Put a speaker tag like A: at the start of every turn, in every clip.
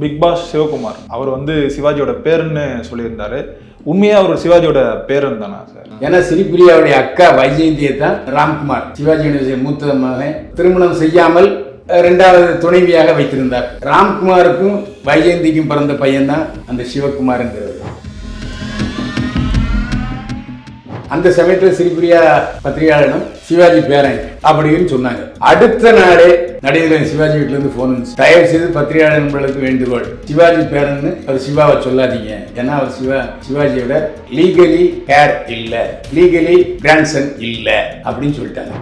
A: Big Boss Sivakumar. அவர் வந்து சிவாஜியோட பேருன்னு சொல்லியிருந்தாரு. உண்மையா அவர் சிவாஜியோட பேருன்னு தானா சார்?
B: ஏன்னா சிரிப்பிரியாவுடைய அக்கா வைஜெயந்தியை தான் ராம்குமார் சிவாஜியுடைய மூத்த மகன் திருமணம் செய்யாமல் ரெண்டாவது இரண்டாவது துணைவியாக வைத்திருந்தார். ராம்குமாருக்கும் வைஜெயந்திக்கும் பிறந்த பையன்தான் அந்த சிவகுமார்ங்கிறது. அந்த சமயத்தில் ஸ்ரீபிரியா பத்திரிகையாளனும் சிவாஜி பேரன் அப்படின்னு சொன்னாங்க. அடுத்த நாளே நடிகர் சிவாஜி வீட்டுல இருந்து போன் வந்துச்சு. தயவு செய்து பத்திரிகையாளர் நண்பர்களுக்கு வேண்டுகோள். சிவாஜி பேரன்னு அவர் சிவாவை சொல்லாதீங்க. ஏன்னா அவர் சிவா சிவாஜியோட லீகலி ஹேர் இல்ல. லீகலி கிராண்ட்சன் இல்ல. அப்படின்னு சொல்லிட்டாங்க.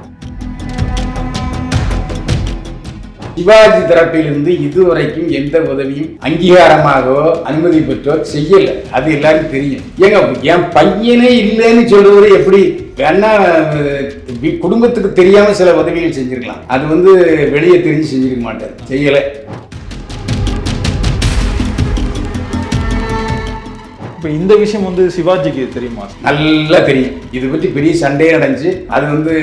B: சிவாஜி தரப்பிலிருந்து இதுவரைக்கும் எந்த உதவியும் அங்கீகாரமாகவோ அனுமதி பெற்றோ செய்யல. அது எல்லாருக்கும் தெரியும். ஏங்க என் பையனே இல்லைன்னு சொல்றது எப்படி வேணா குடும்பத்துக்கு தெரியாம சில உதவிகள் செஞ்சிருக்கலாம். அது வந்து வெளியே தெரிஞ்சு செஞ்சிருக்க மாட்டார். செய்யலை.
A: இப்போ இந்த விஷயம் வந்து சிவாஜிக்கு தெரியுமா?
B: நல்லா தெரியும். இது பற்றி பெரிய சண்டையே நடந்துச்சு. அது வந்து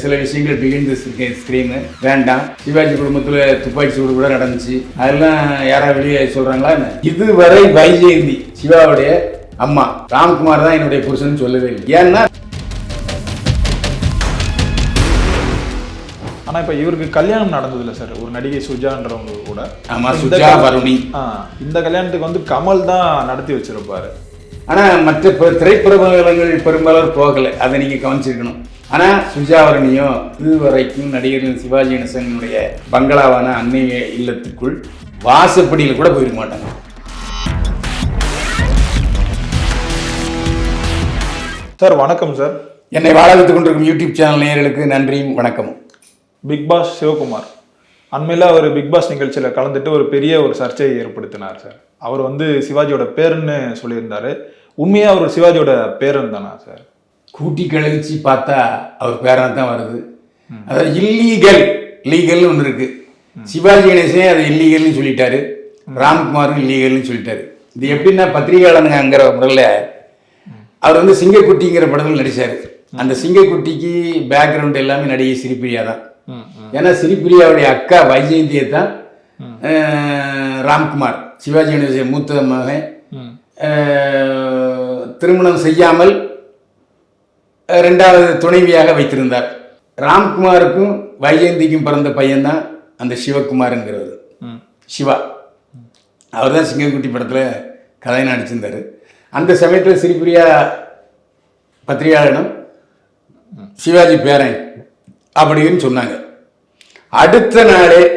B: சில விஷயங்கள் பிகிந்து ஸ்க்ரீனு வேண்டாம். சிவாஜி குடும்பத்தில் துப்பாக்கி சூடு கூட நடந்துச்சு. அதெல்லாம் யாராவது வெளியே சொல்கிறாங்களா என்ன? இதுவரை வைஜெயந்தி சிவாவுடைய அம்மா. ராம்குமார் தான் என்னுடைய புருஷன் சொல்லவே இல்லை. ஏன்னா
A: ஆனா இப்போ இவருக்கு கல்யாணம் நடந்ததில்ல சார் ஒரு நடிகை சுஜான்றவங்க கூட.
B: ஆமா
A: இந்த
B: சுஜா வருணி.
A: இந்த கல்யாணத்துக்கு வந்து கமல் தான் நடத்தி வச்சிருப்பாரு.
B: ஆனா மற்ற திரைப்பிரபலங்கள் பெரும்பாலும் போகலை. அதை நீங்க கவனிச்சிருக்கணும். ஆனா சுஜாவரணியோ இதுவரைக்கும் நடிகர் சிவாஜி கணேசனுடைய பங்களாவான அன்னைய இல்லத்துக்குள் வாசப்படியில் கூட போயிருக்க மாட்டாங்க.
A: சார் வணக்கம் சார்
B: என்னை வாழ வைத்துக் கொண்டிருக்கும் யூடியூப் சேனல் நேயர்களுக்கு நன்றியும் வணக்கமும்.
A: Bigg Boss Sivakumar. அண்மையில் அவர் பிக் பாஸ் நிகழ்ச்சியில் கலந்துட்டு ஒரு பெரிய ஒரு சர்ச்சையை ஏற்படுத்தினார் சார். அவர் வந்து சிவாஜியோட பேருன்னு சொல்லியிருந்தாரு. உண்மையா அவர் சிவாஜியோட பேரன் தானா சார்?
B: கூட்டி கழிச்சு பார்த்தா அவர் பேரன் தான் வருது. அதாவது இல்லீகல் லீகல்னு ஒன்று இருக்கு. சிவாஜி கணேசனே அதை இல்லீகல்னு சொல்லிட்டாரு. ராம்குமாரும் இல்லீகல்னு சொல்லிட்டாரு. இது எப்படின்னா பத்திரிகையாளனுங்கிற முறையில் அவர் வந்து சிங்கக்குட்டிங்கிற படத்தில் நடிச்சார். அந்த சிங்கக்குட்டிக்கு பேக்ரவுண்ட் எல்லாமே நடிகை சிரிப்பிரியா தான். ஏன்னா சிரிப்பிரியாவுடைய அக்கா வைஜெயந்தியை தான் ராம்குமார் சிவாஜி கணேசன் மூத்த மகன். திருமணம் செய்யாமல் அஹ், இரண்டாவது துணைவியாக வைத்திருந்தார். ராம்குமாருக்கும் வைஜெயந்திக்கும் பிறந்த பையன்தான் அந்த சிவகுமாருங்கிறது. சிவா. அவர் தான் சிங்கக்குட்டி படத்தில் கதை நடிச்சிருந்தார். அந்த சமயத்தில் சிரிப்பிரியா பத்திரிகையாளனும் சிவாஜி பேரன் அப்படின்னு சொன்னாங்க. அடுத்த நாளே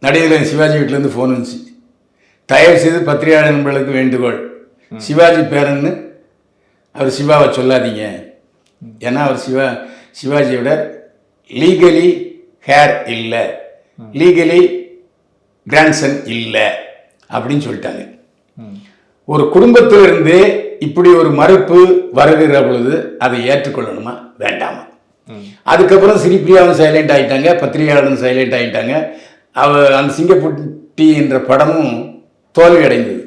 B: நடிகர் சிவாஜி வீட்டிலேருந்து ஃபோன் வந்துச்சு. தயவு செய்து பத்திரிகையாளர் நண்பர்களுக்கு வேண்டுகோள். சிவாஜி பேரன்னு அவர் சிவாவை சொல்லாதீங்க. ஏன்னா அவர் சிவா சிவாஜியோட லீகலி ஹேர் இல்லை. லீகலி கிராண்ட்சன் இல்லை. அப்படின்னு சொல்லிட்டாங்க. ஒரு குடும்பத்திலிருந்து இப்படி ஒரு மறுப்பு வருகிற பொழுது அதை ஏற்றுக்கொள்ளணுமா? வேண்டாமா. அதுக்கப்புறம் சிரிப்பிரியாவும் சைலண்ட் ஆயிட்டாங்க பத்திரிகையாளரும் சைலண்ட் ஆயிட்டாங்க. அவ அந்த சிங்கப்புட்டி என்ற படமும் தோல்வி அடைந்தது.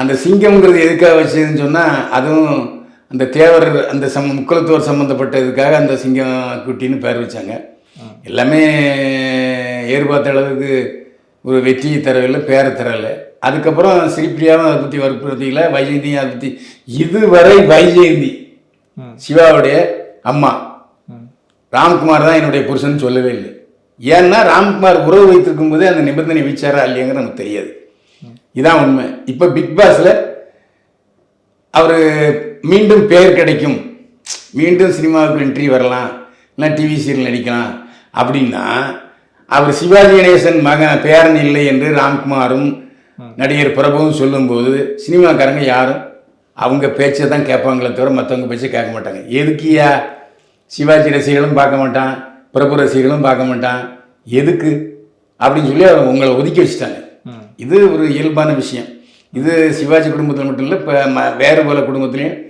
B: அந்த சிங்கம்ங்கிறது எதுக்காக வச்சதுன்னு சொன்னால் அதுவும் அந்த தேவர் அந்த சம் முக்குலத்தோர் சம்மந்தப்பட்டதுக்காக அந்த சிங்கம் குட்டின்னு பேர் வச்சாங்க. எல்லாமே ஏற்பார்த்த அளவுக்கு ஒரு வெற்றியை தரவில்லை பேரை தரவில்லை. அதுக்கப்புறம் ஸ்ரீபிரியாவும் அதை பற்றி வற்புறுத்திக்கல வைஜெயந்தியும் அதை பற்றி இதுவரை வைஜெயந்தி. சிவாவுடைய அம்மா. ராம்குமார் தான் என்னுடைய புருஷன் சொல்லவே இல்லை. ஏன்னா ராம்குமார் உறவு வைத்திருக்கும் போதே அந்த நிபந்தனை வீச்சாரா இல்லையாங்கிறது நமக்கு தெரியாது. இதான் உண்மை. இப்போ பிக் பாஸ்ல அவர் மீண்டும் பேர் கிடைக்கும். மீண்டும் சினிமாவுக்கு என்ட்ரி வரலாம். இல்லை டிவி சீரியல் நடிக்கலாம். அப்படின்னா அவர் சிவாஜி கணேசன் மகன் பேரன் இல்லை என்று ராம்குமாரும் நடிகர் பிரபுவும் சொல்லும்போது சினிமாக்காரங்க யாரும் அவங்க பேச்சை தான் கேட்பாங்களே தவிர மற்றவங்க பேச்சை கேட்க மாட்டாங்க. எதுக்கியா சிவாஜி ரசிகர்களும் பார்க்க மாட்டான் பிரபு ரசிகர்களும் பார்க்க மாட்டான். எதுக்கு? அப்படின்னு சொல்லி உங்களை ஒதுக்கி வச்சுட்டாங்க. இது ஒரு இயல்பான விஷயம். இது சிவாஜி குடும்பத்தில் மட்டும் இல்லை இப்போ ம- வேறு பல குடும்பத்துலேயும்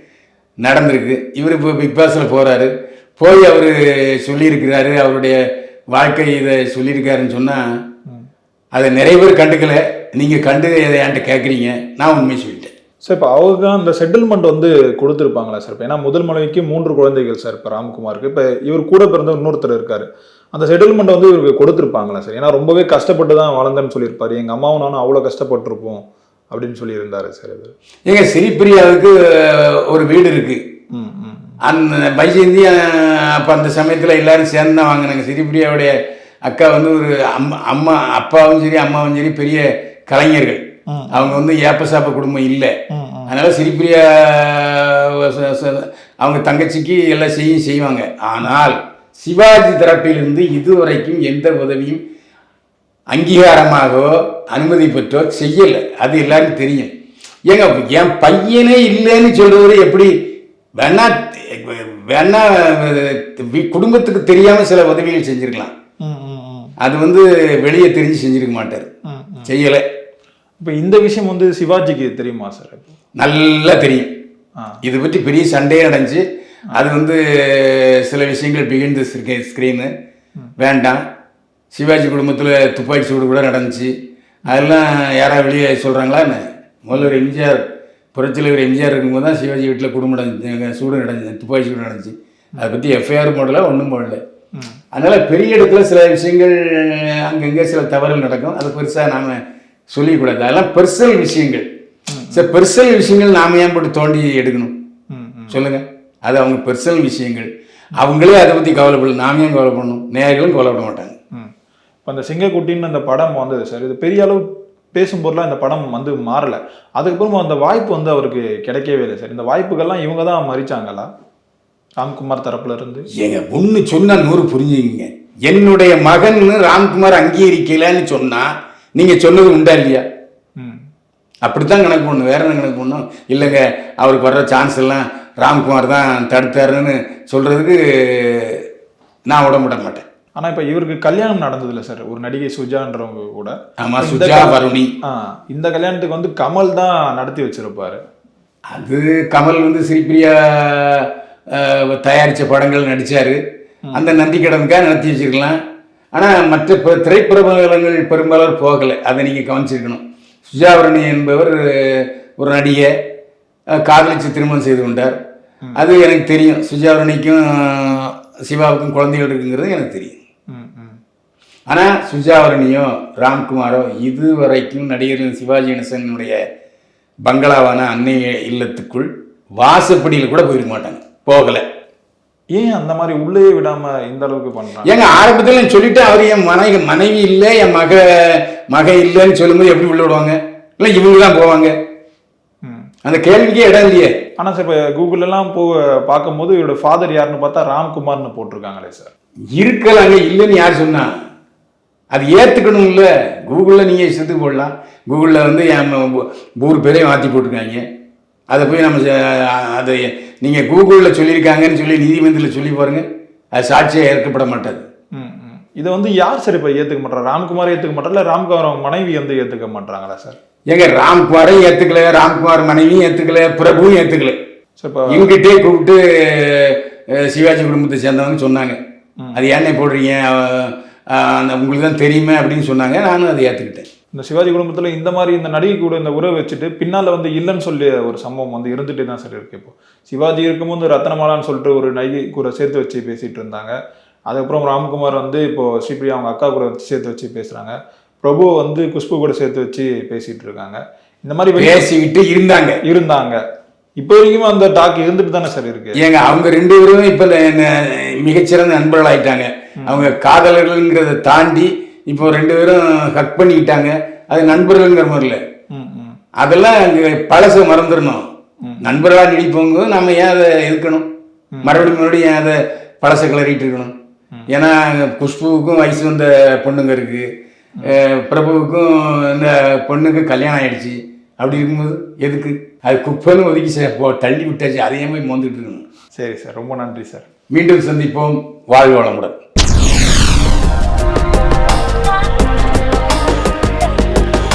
B: நடந்திருக்கு. இவர் இப்போ பிக் பாஸில் போகிறாரு போய் அவர் சொல்லியிருக்கிறாரு அவருடைய வாழ்க்கை இதை சொல்லியிருக்காருன்னு சொன்னால் அதை நிறைய பேர் கண்டுக்கல. நீங்கள் கண்டு அதை என்கிட்ட கேட்குறீங்க நான் உண்மையை சொல்லிட்டேன்.
A: சார் இப்போ அவங்க அந்த செட்டில்மெண்ட் வந்து கொடுத்துருப்பாங்களா சார்? இப்போ ஏன்னா முதல் மனைவிக்கு மூன்று குழந்தைகள் சார் இப்போ ராம்குமாருக்கு. இப்போ இவர் கூட பிறந்த இன்னொருத்தர் இருக்காரு. அந்த செட்டில்மெண்ட் வந்து இவருக்கு கொடுத்துருப்பாங்களா சார்? ஏன்னா ரொம்பவே கஷ்டப்பட்டு தான் வளர்ந்தேன்னு சொல்லியிருப்பாரு. எங்க அம்மாவும் நானும் அவ்வளோ கஷ்டப்பட்டிருப்போம் அப்படின்னு சொல்லி இருந்தாரு சார் இது
B: ஏங்க சிரிப்பிரியாவுக்கு ஒரு வீடு இருக்கு. அந்த வைஜெயந்தி அப்போ அந்த சமயத்தில் எல்லாரும் சேர்ந்து தான் வாங்கினாங்க. சிரிப்பிரியாவுடைய அக்கா வந்து ஒரு அம்மா அம்மா அப்பாவும் சரி அம்மாவும் சரி பெரிய கலைஞர்கள். அவங்க வந்து ஏப்ப சாப்ப குடும்பம் இல்லை. அதனால சிரிப்பிரியா அவங்க தங்கச்சிக்கு எல்லாம் செய்யும் செய்வாங்க. ஆனால் சிவாஜி தரப்பிலிருந்து இதுவரைக்கும் எந்த உதவியும் அங்கீகாரமாகவோ அனுமதி பெற்றோ செய்யலை. அது எல்லாருக்கும் தெரியும். ஏங்க என் பையனே இல்லைன்னு சொல்றவரு எப்படி வேணா வேணா குடும்பத்துக்கு தெரியாம சில உதவிகள் செஞ்சிருக்கலாம். அது வந்து வெளியே தெரிஞ்சு செஞ்சிருக்க மாட்டார். செய்யலை.
A: இப்போ இந்த விஷயம் வந்து சிவாஜிக்கு தெரியுமா சார்?
B: நல்லா தெரியும். இது பற்றி பெரிய சண்டையே நடந்துச்சு. அது வந்து சில விஷயங்கள் பிகிண்ட் ஸ்க்ரீனு வேண்டாம். சிவாஜி குடும்பத்தில் துப்பாக்கி சூடு கூட நடந்துச்சு. அதெல்லாம் யாராவது வெளியே சொல்கிறாங்களா என்ன? முதல்ல ஒரு எம்ஜிஆர் புரட்சியில் எம்ஜிஆர் இருக்கும்போது தான் சிவாஜி வீட்டில் குடும்பம் சூடு நடந்துச்சு துப்பாக்கி சூடு நடந்துச்சு. அதை பற்றி எஃப்ஐஆர் போடல ஒன்றும் போடல. அதனால் பெரிய இடத்துல சில விஷயங்கள் அங்கங்கே சில தவறுகள் நடக்கும். அது பெருசாக நாம் சொல்லிக்கூடாது. அதெல்லாம் பர்சனல் விஷயங்கள். சரி பர்சனல் விஷயங்கள் நாம ஏன் போட்டு தோண்டி எடுக்கணும்? சொல்லுங்க. அது அவங்க பர்சனல் விஷயங்கள். அவங்களே அதை பற்றி கவலைப்படல. நாம ஏன் கவலைப்படணும்? நேயர்களும் கவலைப்பட மாட்டாங்க.
A: ம். இப்போ அந்த சிங்கக்குட்டின்னு அந்த படம் வந்தது சார். இது பெரிய அளவு பேசும்போதெல்லாம் இந்த படம் வந்து மாறல. அதுக்கப்புறமா அந்த வாய்ப்பு வந்து அவருக்கு கிடைக்கவே இல்லை சார். இந்த வாய்ப்புகள்லாம் இவங்க தான் மறிச்சாங்களா? ராம்குமார் தரப்புல இருந்து?
B: ஏங்க ஒன்று சொன்னா நூறு புரிஞ்சுக்கிங்க. என்னுடைய மகன் ராம்குமார் அங்கீகரிக்கலைன்னு சொன்னா நீங்க சொன்னது உண்டா இல்லையா? அப்படித்தான் கணக்கு பண்ணணும் வேற என்ன கணக்கு பண்ணணும் இல்லைங்க அவருக்கு வர்ற சான்ஸ் எல்லாம் ராம்குமார் தான் தடுத்தாருன்னு சொல்றதுக்கு நான் விட மாட்டேன்.
A: ஆனா இப்ப இவருக்கு கல்யாணம் நடந்தது இல்ல சார் ஒரு நடிகை சுஜான்றவங்க கூட.
B: ஆமா சுஜா வருணி.
A: ஆ இந்த கல்யாணத்துக்கு வந்து கமல் தான் நடத்தி வச்சிருப்பாரு.
B: அது கமல் வந்து ஸ்ரீபிரியா தயாரிச்ச படங்கள் நடிச்சாரு. அந்த நன்றி கடனுக்காக நடத்தி வச்சிருக்கலாம். ஆனால் மற்ற ப- திரைப்பிரபலங்கள் பெரும்பாலும் போகலை. அதை நீங்கள் கவனிச்சிருக்கணும். சுஜாவரணி என்பவர் ஒரு நடிகை காதலிச்சு திருமணம் செய்து கொண்டார். அது எனக்கு தெரியும். சுஜாவரணிக்கும் சிவாவுக்கும் குழந்தைகள் இருக்குங்கிறது எனக்கு தெரியும். ஆனால் சுஜாவரணியோ ராம்குமாரோ இதுவரைக்கும் நடிகர் சிவாஜி கணேசனுடைய பங்களாவான அன்னை இல்லத்துக்குள் வாசப்படியில் கூட போயிருக்க மாட்டாங்க. போகலை.
A: ஏன் அந்த மாதிரி உள்ளே விடாம இந்த அளவுக்கு பண்றாங்க?
B: ஏங்க ஆரம்பத்தில் நான் சொல்லிட்டேன் அவர் என் மனைவி மனைவி இல்லை என் மக மக இல்லைன்னு சொல்லும்போது எப்படி உள்ள விடுவாங்க? இல்லை இவங்க தான் போவாங்க. அந்த கேள்விக்கே இடம் இல்லையே.
A: ஆனா சார் இப்போ கூகுள் எல்லாம் போ பார்க்கும்போது இவரோட ஃபாதர் யாருன்னு பார்த்தா ராம்குமார்னு போட்டிருக்காங்களே சார்
B: இருக்கலாங்க இல்லைன்னு யார் சொன்னா? அது ஏற்றுக்கணும் இல்லை கூகுளில் நீங்கள் இஷ்டத்துக்கு போடலாம். கூகுளில் வந்து என் ஊர் பேரையும் மாற்றி போட்டிருக்காங்க. அதை போய் நம்ம அதை நீங்கள் கூகுளில் சொல்லியிருக்காங்கன்னு சொல்லி நீதிமன்றத்தில் சொல்லி பாருங்க. அது சாட்சியாக ஏற்கப்பட மாட்டாது.
A: இதை வந்து யார் சார் இப்போ ஏத்துக்க மாட்டாரா ராம்குமார் ஏத்துக்க மாட்டாரா? இல்ல ராம்குமார் அவங்க மனைவி வந்து ஏத்துக்க மாட்டாங்களா சார்?
B: ஏங்க ராம்குமாரையும் ஏற்றுக்கல ராம்குமார் மனைவியும் ஏற்றுக்கல பிரபுவும் ஏற்றுக்கல இவங்கிட்டே கூப்பிட்டு சிவாஜி குடும்பத்தை சேர்ந்தவங்க சொன்னாங்க. அது ஏன்னே போடுறீங்க? அந்த உங்களுக்கு தான் தெரியுமே அப்படின்னு சொன்னாங்க. நானும் அதை ஏற்றுக்கிட்டேன்
A: இந்த சிவாஜி குடும்பத்துல இந்த மாதிரி இந்த நடிகை கூட இந்த உறவை வச்சுட்டு பின்னால வந்து இல்லைன்னு சொல்லி ஒரு சம்பவம் வந்து இருந்துட்டே தான் சார் இருக்கு இப்போ. சிவாஜி இருக்கும்போது ரத்னமாலான்னு சொல்லிட்டு ஒரு நடிகை கூட சேர்த்து வச்சு பேசிட்டு இருந்தாங்க. அதுக்கப்புறம் ராம்குமார் வந்து இப்போ ஸ்ரீபிரியா அவங்க அக்கா கூட வச்சு சேர்த்து வச்சு பேசுறாங்க. பிரபு வந்து குஷ்பு கூட சேர்த்து வச்சு பேசிட்டு இருக்காங்க. இந்த மாதிரி
B: பேசிக்கிட்டு இருந்தாங்க.
A: இருந்தாங்க. இப்போ வரைக்கும் அந்த டாக் இருந்துட்டு தானே சார் இருக்கு?
B: ஏங்க அவங்க ரெண்டு பேரும் இப்ப மிகச்சிறந்த நண்பர்கள் ஆயிட்டாங்க அவங்க காதலர்கள்ங்கிறத தாண்டி இப்போ ரெண்டு பேரும் ஹக் பண்ணிக்கிட்டாங்க. அது நண்பர்கள்ங்கிற மாதிரி இல்லை.
A: ம் ம்.
B: அதெல்லாம் அங்க பழச மறந்துடணும். நண்பர்களா நடிப்பவங்க நம்ம ஏன் அதை இருக்கணும் மறுபடியும் மறுபடியும் ஏன் அதை பழச கிளறிட்டு இருக்கணும்? ஏன்னா குஷ்புவுக்கும் வயசு வந்த பொண்ணுங்க இருக்கு. பிரபுவுக்கும் இந்த பொண்ணுக்கு கல்யாணம் ஆயிடுச்சு. அப்படி இருக்கும்போது எதுக்கு? அது குப்பைன்னு ஒதுக்கி சே- போ தள்ளி விட்டாச்சு. அதையே போய் மோந்துட்டு இருக்கணும்.
A: சரி சார். ரொம்ப நன்றி சார்.
B: மீண்டும் சந்திப்போம். வாழ்வு வளமுடன்.